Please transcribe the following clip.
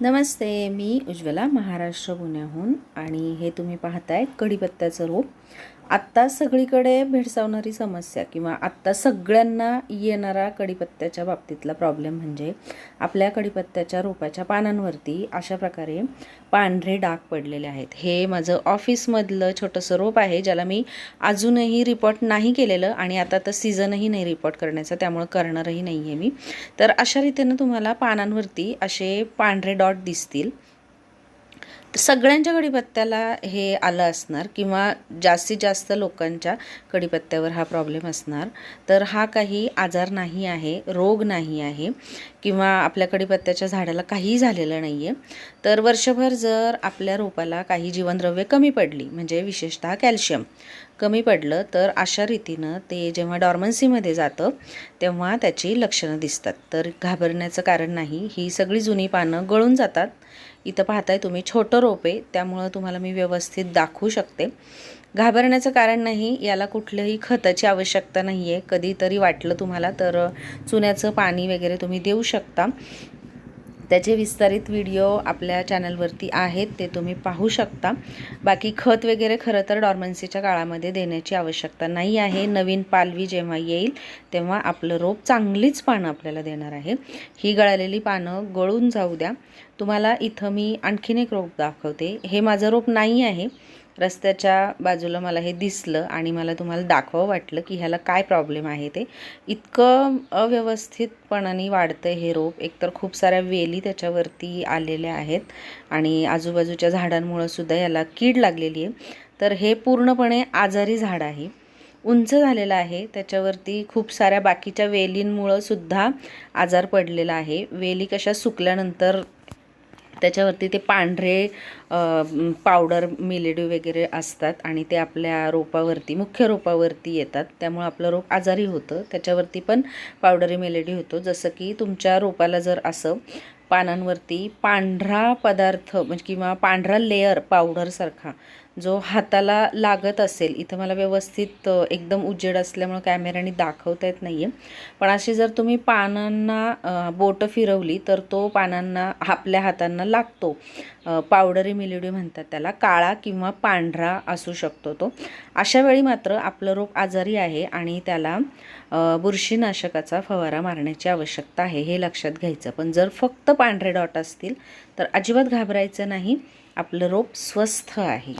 नमस्ते मी उज्ज्वला महाराष्ट्र पुण्याहून आणि हे तुम्ही पाहताय कढीपत्त्याचं रोप. आत्ता सगळीकडे भेडसावणारी समस्या किंवा आत्ता सगळ्यांना येणारा कडीपत्त्याच्या बाबतीतला प्रॉब्लेम म्हणजे आपल्या कडीपत्त्याच्या रोपाच्या पानांवरती अशा प्रकारे पांढरे डाग पडलेले आहेत. हे माझं ऑफिसमधलं छोटंसं रोप आहे ज्याला मी अजूनही रिपोर्ट नाही केलेलं आणि आता तर सीझनही नाही रिपोर्ट करण्याचा त्यामुळं करणारही नाही आहे मी. तर अशा रीतीनं तुम्हाला पानांवरती असे पांढरे डॉट दिसतील. सगळ्यांच्या कढीपत्त्याला हे आलं असणार किंवा जास्तीत जास्त लोकांच्या कढीपत्त्यावर हा प्रॉब्लेम असणार. तर हा काही आजार नाही आहे रोग नाही आहे किंवा आपल्या कढीपत्त्याच्या झाडाला काहीही झालेलं नाही आहे तर वर्षभर जर आपल्या रोपाला काही जीवनद्रव्य कमी पडली म्हणजे विशेषतः कॅल्शियम कमी पडलं तर अशा रीतीनं ते जेव्हा डॉर्मन्सीमध्ये जातं तेव्हा त्याची लक्षणं दिसतात. तर घाबरण्याचं कारण नाही ही सगळी जुनी पानं गळून जातात. इथं पाहताय तुम्ही छोटं रोपे त्यामुळं तुम्हाला मी व्यवस्थित दाखवू शकते. घाबरण्याचं कारण नाही याला कुठलंही खताची आवश्यकता नाही आहे कधीतरी वाटलं तुम्हाला तर चुन्याचं पाणी वगैरे तुम्ही देऊ शकता. त्याचे विस्तारित व्हिडिओ आपल्या चॅनलवरती आहेत ते तुम्ही पाहू शकता. बाकी खत वगैरे खरं तर डॉर्मन्सीच्या काळामध्ये देण्याची आवश्यकता नाही आहे. नवीन पालवी जेव्हा येईल तेव्हा आपलं रोप चांगलीच पानं आपल्याला देणार आहे. ही गळालेली पानं गळून जाऊ द्या. तुम्हाला इथं मी आणखीन एक रोप दाखवते. हे माझं रोप नाही आहे. रस्त्याच्या बाजूला मला हे दिसलं आणि मला तुम्हाला दाखवावं वाटलं की ह्याला काय प्रॉब्लेम आहे ते. इतकं अव्यवस्थितपणाने वाढतं हे रोप. एकतर खूप साऱ्या वेली त्याच्यावरती आलेल्या आहेत आणि आजूबाजूच्या झाडांमुळं सुद्धा याला कीड लागलेली आहे. तर हे पूर्णपणे आजारी झाड आहे. उंच झालेलं आहे. त्याच्यावरती खूप साऱ्या बाकीच्या वेलींमुळं सुद्धा आजार पडलेला आहे. वेली कशा सुकल्यानंतर त्याच्यावरती ते पांढरे पावडर मिलेड्यू वगैरे असतात आणि ते आपल्या रोपावरती मुख्य रोपावरती येतात. त्यामुळं आपलं रोप आजारी होतं. त्याच्यावरती पण पावडरी मेलेडी होतो. जसं की तुमच्या रोपाला जर असं पानांवरती पांढरा पदार्थ म्हणजे किंवा पांढरा लेअर पावडरसारखा जो हाताला लागत असेल इथं मला व्यवस्थित एकदम उजेड असल्यामुळं कॅमेऱ्याने दाखवता येत नाही आहे पण अशी जर तुम्ही पानांना बोटं फिरवली तर तो पानांना आपल्या हातांना लागतो. पावडरी मिलिडी म्हणतात त्याला काळा किंवा पांढरा असू शकतो तो. अशा वेळी मात्र आपलं रोप आजारी आहे आणि त्याला बुरशीनाशकाचा फवारा मारण्याची आवश्यकता आहे हे लक्षात घ्यायचं. पण जर फक्त पांढरे डॉट असतील तर अजिबात घाबरायचं नाही. आपलं रोप स्वस्थ आहे.